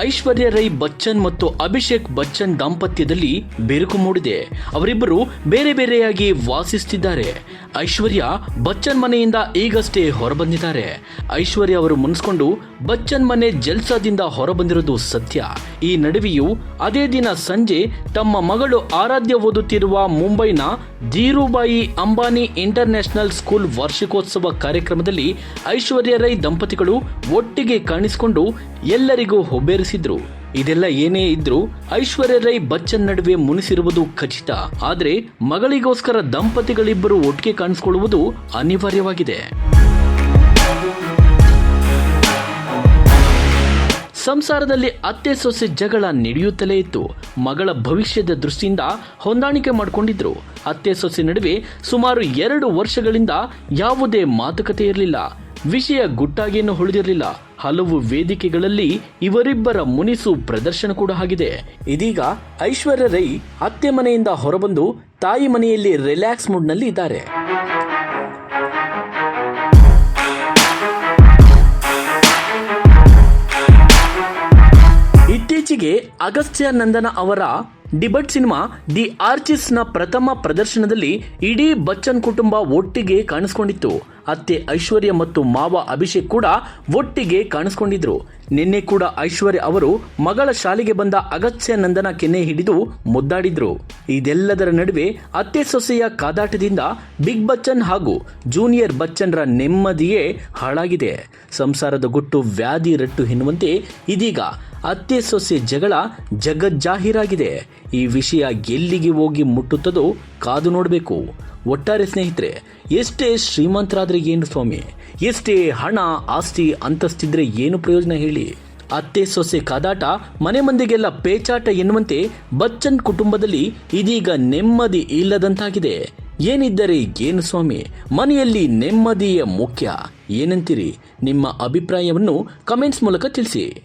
ಐಶ್ವರ್ಯ ರೈ ಬಚ್ಚನ್ ಮತ್ತು ಅಭಿಷೇಕ್ ಬಚ್ಚನ್ ದಾಂಪತ್ಯದಲ್ಲಿ ಬೆರುಕು ಮೂಡಿದೆ. ಅವರಿಬ್ಬರು ಬೇರೆ ಬೇರೆಯಾಗಿ ವಾಸಿಸುತ್ತಿದ್ದಾರೆ. ಐಶ್ವರ್ಯ ಬಚ್ಚನ್ ಮನೆಯಿಂದ ಈಗಷ್ಟೇ ಹೊರಬಂದಿದ್ದಾರೆ. ಐಶ್ವರ್ಯ ಅವರು ಮುನ್ಸ್ಕೊಂಡು ಬಚ್ಚನ್ ಮನೆ ಜಲ್ಸಾದಿಂದ ಹೊರಬಂದಿರೋದು ಸತ್ಯ. ಈ ನಡುವೆಯೂ ಅದೇ ದಿನ ಸಂಜೆ ತಮ್ಮ ಮಗಳು ಆರಾಧ್ಯ ಓದುತ್ತಿರುವ ಮುಂಬೈನ ಧೀರುಬಾಯಿ ಅಂಬಾನಿ ಇಂಟರ್ನ್ಯಾಷನಲ್ ಸ್ಕೂಲ್ ವಾರ್ಷಿಕೋತ್ಸವ ಕಾರ್ಯಕ್ರಮದಲ್ಲಿ ಐಶ್ವರ್ಯ ರೈ ದಂಪತಿಗಳು ಒಟ್ಟಿಗೆ ಕಾಣಿಸಿಕೊಂಡು ಎಲ್ಲರಿಗೂ ಹೊಬ್ಬೇರಿಸಿದ್ರು ಇದೆಲ್ಲ ಏನೇ ಇದ್ರೂ ಐಶ್ವರ್ಯ ರೈ ಬಚ್ಚನ್ ನಡುವೆ ಮುನಿಸಿರುವುದು ಖಚಿತ. ಆದರೆ ಮಗಳಿಗೋಸ್ಕರ ದಂಪತಿಗಳಿಬ್ಬರು ಒಟ್ಟಿಗೆ ಕಾಣಿಸಿಕೊಳ್ಳುವುದು ಅನಿವಾರ್ಯವಾಗಿದೆ. ಸಂಸಾರದಲ್ಲಿ ಅತ್ತೆ ಸೊಸೆ ಜಗಳ ನಡೆಯುತ್ತಲೇ ಇತ್ತು. ಮಗಳ ಭವಿಷ್ಯದ ದೃಷ್ಟಿಯಿಂದ ಹೊಂದಾಣಿಕೆ ಮಾಡಿಕೊಂಡಿದ್ರು. ಅತ್ತೆ ಸೊಸೆ ನಡುವೆ ಸುಮಾರು ಎರಡು ವರ್ಷಗಳಿಂದ ಯಾವುದೇ ಮಾತುಕತೆ ಇರಲಿಲ್ಲ. ವಿಷಯ ಗುಟ್ಟಾಗೇನು ಉಳಿದಿರಲಿಲ್ಲ. ಹಲವು ವೇದಿಕೆಗಳಲ್ಲಿ ಇವರಿಬ್ಬರ ಮುನಿಸು ಪ್ರದರ್ಶನ ಕೂಡ ಆಗಿದೆ. ಇದೀಗ ಐಶ್ವರ್ಯ ರೈ ಅತ್ತೆ ಮನೆಯಿಂದ ಹೊರಬಂದು ತಾಯಿ ಮನೆಯಲ್ಲಿ ರಿಲ್ಯಾಕ್ಸ್ ಮೂಡ್ನಲ್ಲಿ ಇದ್ದಾರೆ. ಇತ್ತೀಚೆಗೆ ಅಗಸ್ತ್ಯ ನಂದನ ಅವರ ಡಿಬಟ್ ಸಿನಿಮಾ ದಿ ಆರ್ಚಿಸ್ನ ಪ್ರಥಮ ಪ್ರದರ್ಶನದಲ್ಲಿ ಇಡೀ ಬಚ್ಚನ್ ಕುಟುಂಬ ಒಟ್ಟಿಗೆ ಕಾಣಿಸ್ಕೊಂಡಿತ್ತು. ಅತ್ತೆ ಐಶ್ವರ್ಯ ಮತ್ತು ಮಾವ ಅಭಿಷೇಕ್ ಕೂಡ ಒಟ್ಟಿಗೆ ಕಾಣಿಸ್ಕೊಂಡಿದ್ರು. ನಿನ್ನೆ ಕೂಡ ಐಶ್ವರ್ಯ ಅವರು ಮಗಳ ಶಾಲೆಗೆ ಬಂದ ಅಗತ್ಯ ನಂದನ ಕೆನ್ನೆ ಹಿಡಿದು ಮುದ್ದಾಡಿದ್ರು. ಇದೆಲ್ಲದರ ನಡುವೆ ಅತ್ತೆ ಸೊಸೆಯ ಕಾದಾಟದಿಂದ ಬಿಗ್ ಬಚ್ಚನ್ ಹಾಗೂ ಜೂನಿಯರ್ ಬಚ್ಚನ್ರ ನೆಮ್ಮದಿಯೇ ಹಾಳಾಗಿದೆ. ಸಂಸಾರದ ಗುಟ್ಟು ವ್ಯಾಧಿ ರಟ್ಟು ಎನ್ನುವಂತೆ ಇದೀಗ ಅತ್ತೆ ಸೊಸೆ ಜಗಳ ಜಗಜ್ಜಾಹೀರಾಗಿದೆ. ಈ ವಿಷಯ ಎಲ್ಲಿಗೆ ಹೋಗಿ ಮುಟ್ಟುತ್ತದೋ ಕಾದು ನೋಡಬೇಕು. ಒಟ್ಟಾರೆ ಸ್ನೇಹಿತರೆ, ಎಷ್ಟೇ ಶ್ರೀಮಂತರಾದ್ರೆ ಏನು ಸ್ವಾಮಿ? ಎಷ್ಟೇ ಹಣ, ಆಸ್ತಿ, ಅಂತಸ್ತಿದ್ರೆ ಏನು ಪ್ರಯೋಜನ ಹೇಳಿ? ಅತ್ತೆ ಸೊಸೆ ಕಾದಾಟ, ಮನೆ ಮಂದಿಗೆಲ್ಲ ಪೇಚಾಟ ಎನ್ನುವಂತೆ ಬಚ್ಚನ್ ಕುಟುಂಬದಲ್ಲಿ ಇದೀಗ ನೆಮ್ಮದಿ ಇಲ್ಲದಂತಾಗಿದೆ. ಏನಿದ್ದರೆ ಏನು ಸ್ವಾಮಿ? ಮನೆಯಲ್ಲಿ ನೆಮ್ಮದಿಯೇ ಮುಖ್ಯ. ಏನಂತೀರಿ? ನಿಮ್ಮ ಅಭಿಪ್ರಾಯವನ್ನು ಕಮೆಂಟ್ಸ್ ಮೂಲಕ ತಿಳಿಸಿ.